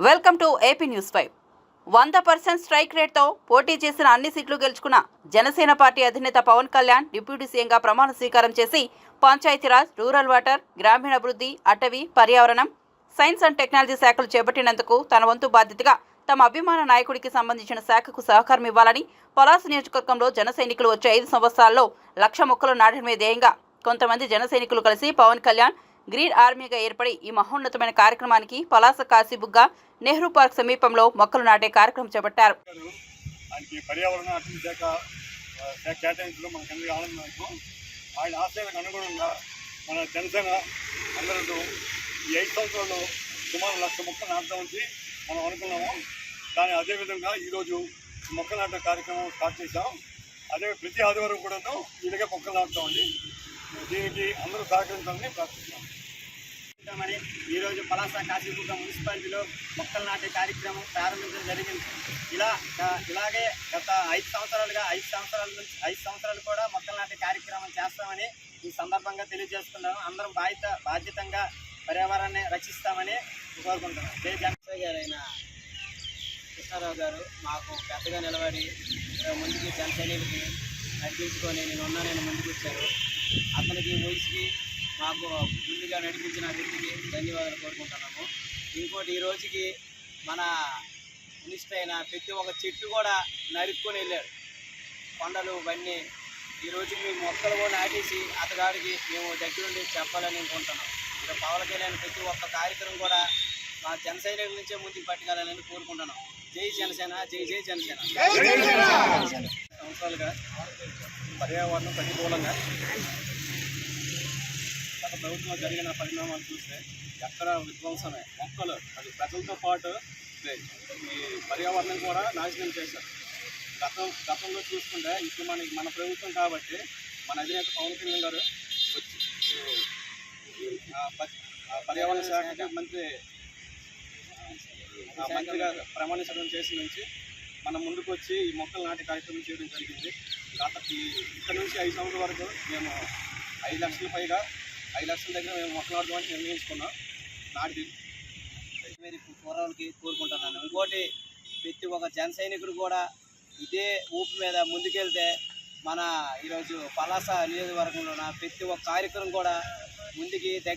Welcome to AP news five వంద percent strike రేట్తో పోటీ చేసిన అన్ని సీట్లు గెలుచుకున్న జనసేన పార్టీ అధినేత పవన్ కళ్యాణ్ డిప్యూటీ సీఎంగా ప్రమాణ స్వీకారం చేసి పంచాయతీరాజ్ రూరల్ వాటర్ గ్రామీణాభివృద్ధి అటవీ పర్యావరణం సైన్స్ అండ్ టెక్నాలజీ శాఖలు చేపట్టినందుకు తన వంతు బాధ్యతగా తమ అభిమాన నాయకుడికి సంబంధించిన శాఖకు సహకారం ఇవ్వాలని పలాస నియోజకవర్గంలో జన సైనికులు వచ్చే ఐదు సంవత్సరాల్లో లక్ష మొక్కలు నాటడమే ధ్యేయంగా కొంతమంది జన సైనికులు కలిసి పవన్ కళ్యాణ్ గ్రీన్ ఆర్మీగా ఏర్పడి ఈ మహోన్నతమైన కార్యక్రమానికి పలాస కాశీబుగ్గ నెహ్రూ పార్క్ సమీపంలో మొక్కలు నాటే కార్యక్రమం చేపట్టారు. పర్యావరణ అటవీ శాఖ ఆ, మనకు అందరికీ ఆనందం ఆయన ఆశయాలకు అనుగుణంగా మన జనసేన అందరూ ఈ ఐదు సంవత్సరాల్లో సుమారు లక్ష మొక్కలు నాటుదామని మనం అనుకున్నాము. కానీ అదేవిధంగా ఈరోజు మొక్కలు నాటే కార్యక్రమం స్టార్ట్ చేశాం. అదే ప్రతి ఆదివారం కూడాను ఇలాగే మొక్కలు నాటుతామండి. దీనికి అందరూ సహకరించాలని ప్రార్థిస్తున్నాం. ఈరోజు పలాస కాశీబుగ్గ మున్సిపాలిటీలో మొక్కలు నాటే కార్యక్రమం ప్రారంభించడం జరిగింది. ఇలా ఇలాగే గత ఐదు సంవత్సరాలుగా ఐదు సంవత్సరాల నుంచి ఐదు సంవత్సరాలు కూడా మొక్కలు నాటే కార్యక్రమం చేస్తామని ఈ సందర్భంగా తెలియజేస్తున్నాను అందరం బాధ్యత బాధ్యతంగా పర్యావరణాన్ని రక్షిస్తామని కోరుకుంటున్నాను జై జనసేన గారైన కృష్ణారావు గారు మాకు పెద్దగా నిలబడి ముందుకు జనసైనికుడిని నడిపించుకొని నేను ఉన్నానని ముందుకు వచ్చారు. అతనికి వయసుకి మాకు ముందుగా నడిపించిన వ్యక్తికి ధన్యవాదాలు కోరుకుంటున్నాము. ఇంకోటి ఈ రోజుకి మన మినిస్టర్ అయిన ప్రతి ఒక్క చెట్టు కూడా నరుక్కొని వెళ్ళాడు. కొండలు ఇవన్నీ ఈ రోజు మీ మొక్కలు కూడా నాటేసి అతగాడికి మేము దగ్గరుండి చెప్పాలని అనుకుంటున్నాం. ఇక్కడ పవన్ కళ్యాణ్ ప్రతి ఒక్క కార్యక్రమం కూడా మా జనసేన నుంచే ముందుకు పట్టుకెళ్ళాలని కోరుకుంటున్నాం. జై జనసేన జై జై జనసేన! సంవత్సరాలుగా పర్యావరణం ప్రతికూలంగా గత ప్రభుత్వంలో జరిగిన పరిణామాలు చూస్తే ఎక్కడ విధ్వంసమే. మొక్కలు అది ప్రజలతో పాటు ఈ పర్యావరణం కూడా నాశనం చేశారు. గతం గతంలో చూసుకుంటే ఇప్పుడు మన మన ప్రభుత్వం కాబట్టి మన అధినేత పవన్ కళ్యాణ్ గారు వచ్చి ఆ, పర్యావరణ శాఖ మంత్రి మంత్రిగా ప్రమాణ స్వీకారం చేసిన నుంచి మనం ముందుకు వచ్చి ఈ మొక్కలు నాటే కార్యక్రమం చేయడం జరిగింది. గత ఇక్కడ నుంచి ఐదు సంవత్సరాల వరకు మేము ఐదు లక్షల పైగా ఐదు లక్షల దగ్గర మేము మొక్కలు నాటుదామని నిర్ణయించుకున్నాం. నాటి మీరు కూరలకి కోరుకుంటున్నాను. ఇంకోటి ప్రతి ఒక్క జన సైనికుడు కూడా ఇదే ఊపు మీద ముందుకెళ్తే మన ఈరోజు పలాస నియోజకవర్గంలో ప్రతి ఒక్క కార్యక్రమం కూడా ముందుకి దగ్గర